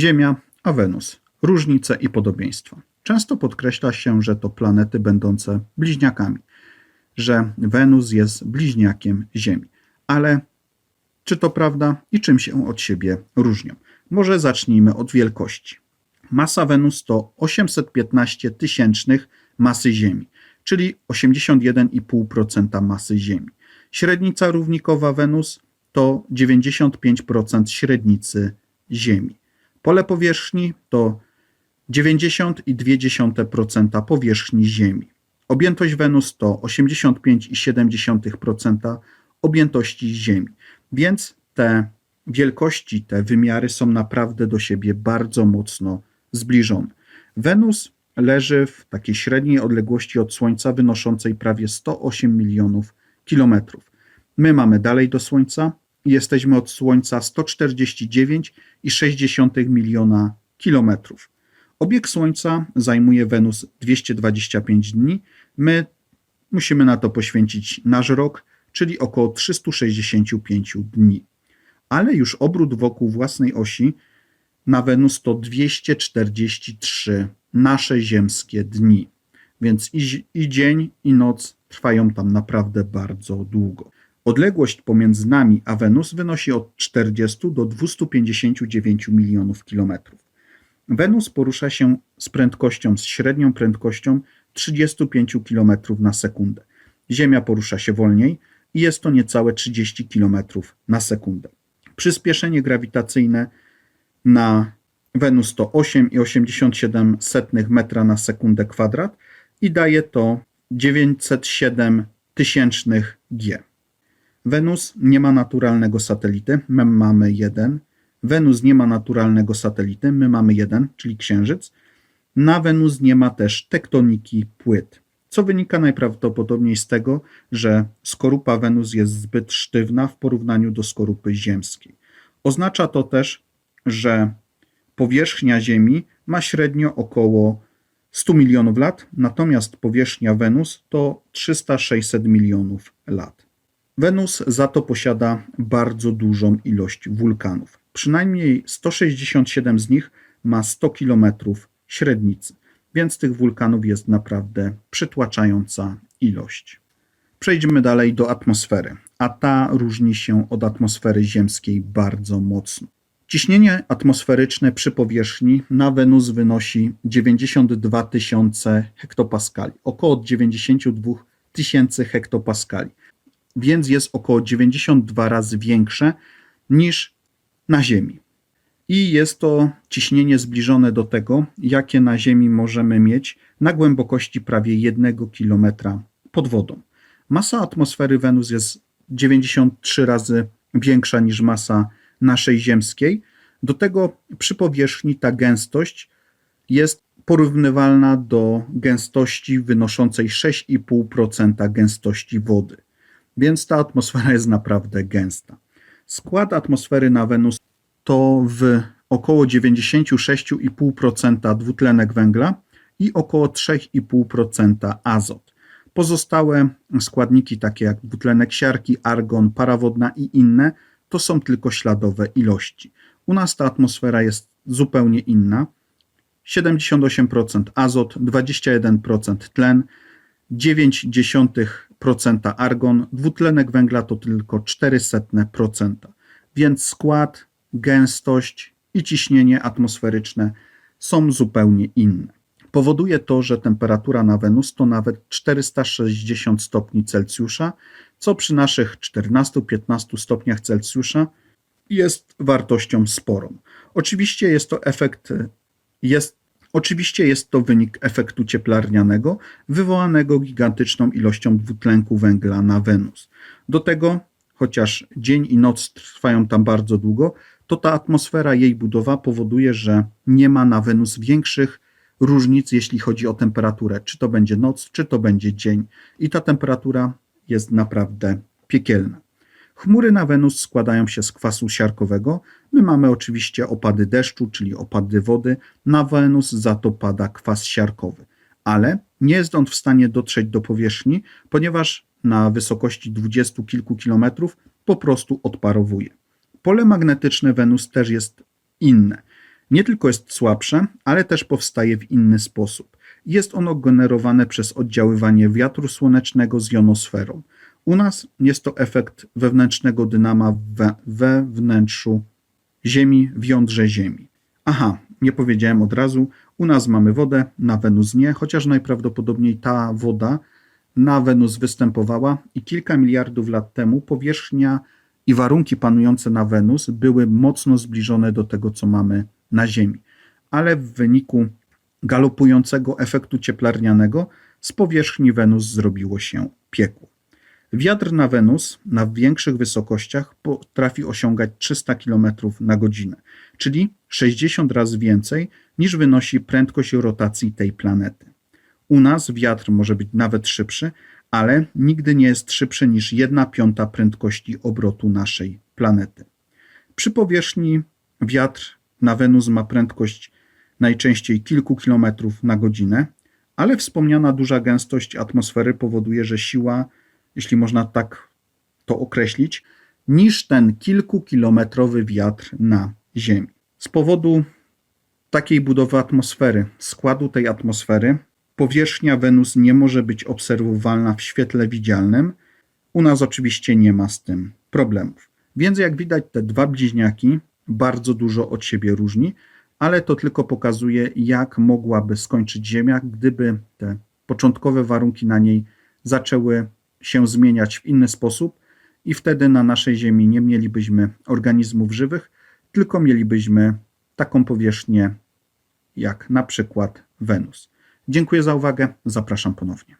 Ziemia a Wenus. Różnice i podobieństwa. Często podkreśla się, że to planety będące bliźniakami, że Wenus jest bliźniakiem Ziemi. Ale czy to prawda i czym się od siebie różnią? Może zacznijmy od wielkości. Masa Wenus to 815 tysięcznych masy Ziemi, czyli 81,5% masy Ziemi. Średnica równikowa Wenus to 95% średnicy Ziemi. Pole powierzchni to 90,2% powierzchni Ziemi. Objętość Wenus to 85,7% objętości Ziemi. Więc te wielkości, te wymiary są naprawdę do siebie bardzo mocno zbliżone. Wenus leży w takiej średniej odległości od Słońca wynoszącej prawie 108 milionów kilometrów. My mamy dalej do Słońca jesteśmy od Słońca 149,6 miliona kilometrów. Obieg Słońca zajmuje Wenus 225 dni. My musimy na to poświęcić nasz rok, czyli około 365 dni. Ale już obrót wokół własnej osi na Wenus to 243 nasze ziemskie dni. Więc i, i dzień, i noc trwają tam naprawdę bardzo długo. Odległość pomiędzy nami a Wenus wynosi od 40 do 259 milionów kilometrów. Wenus porusza się z prędkością, z średnią prędkością 35 km na sekundę. Ziemia porusza się wolniej i jest to niecałe 30 km na sekundę. Przyspieszenie grawitacyjne na Wenus to 8,87 metra na sekundę kwadrat i daje to 907 tysięcznych G. Wenus nie ma naturalnego satelity, my mamy jeden. Wenus nie ma naturalnego satelity, my mamy jeden, czyli Księżyc. Na Wenus nie ma też tektoniki płyt, co wynika najprawdopodobniej z tego, że skorupa Wenus jest zbyt sztywna w porównaniu do skorupy ziemskiej. Oznacza to też, że powierzchnia Ziemi ma średnio około 100 milionów lat, natomiast powierzchnia Wenus to 300-600 milionów lat. Wenus za to posiada bardzo dużą ilość wulkanów. Przynajmniej 167 z nich ma 100 km średnicy, więc tych wulkanów jest naprawdę przytłaczająca ilość. Przejdźmy dalej do atmosfery, a ta różni się od atmosfery ziemskiej bardzo mocno. Ciśnienie atmosferyczne przy powierzchni na Wenus wynosi 92 tysiące hektopaskali, około 92 tysięcy hektopaskali, więc jest około 92 razy większe niż na Ziemi. I jest to ciśnienie zbliżone do tego, jakie na Ziemi możemy mieć na głębokości prawie 1 km pod wodą. Masa atmosfery Wenus jest 93 razy większa niż masa naszej ziemskiej. Do tego przy powierzchni ta gęstość jest porównywalna do gęstości wynoszącej 6,5% gęstości wody. Więc ta atmosfera jest naprawdę gęsta. Skład atmosfery na Wenus to w około 96,5% dwutlenek węgla i około 3,5% azot. Pozostałe składniki, takie jak dwutlenek siarki, argon, para wodna i inne, to są tylko śladowe ilości. U nas ta atmosfera jest zupełnie inna. 78% azot, 21% tlen, 0,9% argon, dwutlenek węgla to tylko 0,04%. Więc skład, gęstość i ciśnienie atmosferyczne są zupełnie inne. Powoduje to, że temperatura na Wenus to nawet 460 stopni Celsjusza, co przy naszych 14-15 stopniach Celsjusza jest wartością sporą. Oczywiście jest to efekt, jest, oczywiście jest to wynik efektu cieplarnianego wywołanego gigantyczną ilością dwutlenku węgla na Wenus. Do tego, chociaż dzień i noc trwają tam bardzo długo, to ta atmosfera, jej budowa powoduje, że nie ma na Wenus większych różnic, jeśli chodzi o temperaturę, czy to będzie noc, czy to będzie dzień. I ta temperatura jest naprawdę piekielna. Chmury na Wenus składają się z kwasu siarkowego. My mamy oczywiście opady deszczu, czyli opady wody. Na Wenus za to pada kwas siarkowy, ale nie jest on w stanie dotrzeć do powierzchni, ponieważ na wysokości dwudziestu kilku kilometrów po prostu odparowuje. Pole magnetyczne Wenus też jest inne. nie tylko jest słabsze, ale też powstaje w inny sposób. Jest ono generowane przez oddziaływanie wiatru słonecznego z jonosferą. U nas jest to efekt wewnętrznego dynama we, we wnętrzu Ziemi, w jądrze Ziemi. Aha, nie powiedziałem od razu, u nas mamy wodę, na Wenus nie, chociaż najprawdopodobniej ta woda na Wenus występowała i kilka miliardów lat temu powierzchnia i warunki panujące na Wenus były mocno zbliżone do tego, co mamy na Ziemi. Ale w wyniku galopującego efektu cieplarnianego z powierzchni Wenus zrobiło się piekło. Wiatr na Wenus na większych wysokościach potrafi osiągać 300 km na godzinę, czyli 60 razy więcej niż wynosi prędkość rotacji tej planety. U nas wiatr może być nawet szybszy, ale nigdy nie jest szybszy niż 1 piąta prędkości obrotu naszej planety. Przy powierzchni wiatr na Wenus ma prędkość najczęściej kilku kilometrów na godzinę, ale wspomniana duża gęstość atmosfery powoduje, że siła, jeśli można tak to określić, niż ten kilkukilometrowy wiatr na Ziemi. Z powodu takiej budowy atmosfery, składu tej atmosfery, powierzchnia Wenus nie może być obserwowalna w świetle widzialnym. U nas oczywiście nie ma z tym problemów. Więc jak widać, te dwa bliźniaki bardzo dużo od siebie różni, ale to tylko pokazuje, jak mogłaby skończyć Ziemia, gdyby te początkowe warunki na niej zaczęły się zmieniać w inny sposób, i wtedy na naszej Ziemi nie mielibyśmy organizmów żywych, tylko mielibyśmy taką powierzchnię jak na przykład Wenus. Dziękuję za uwagę, zapraszam ponownie.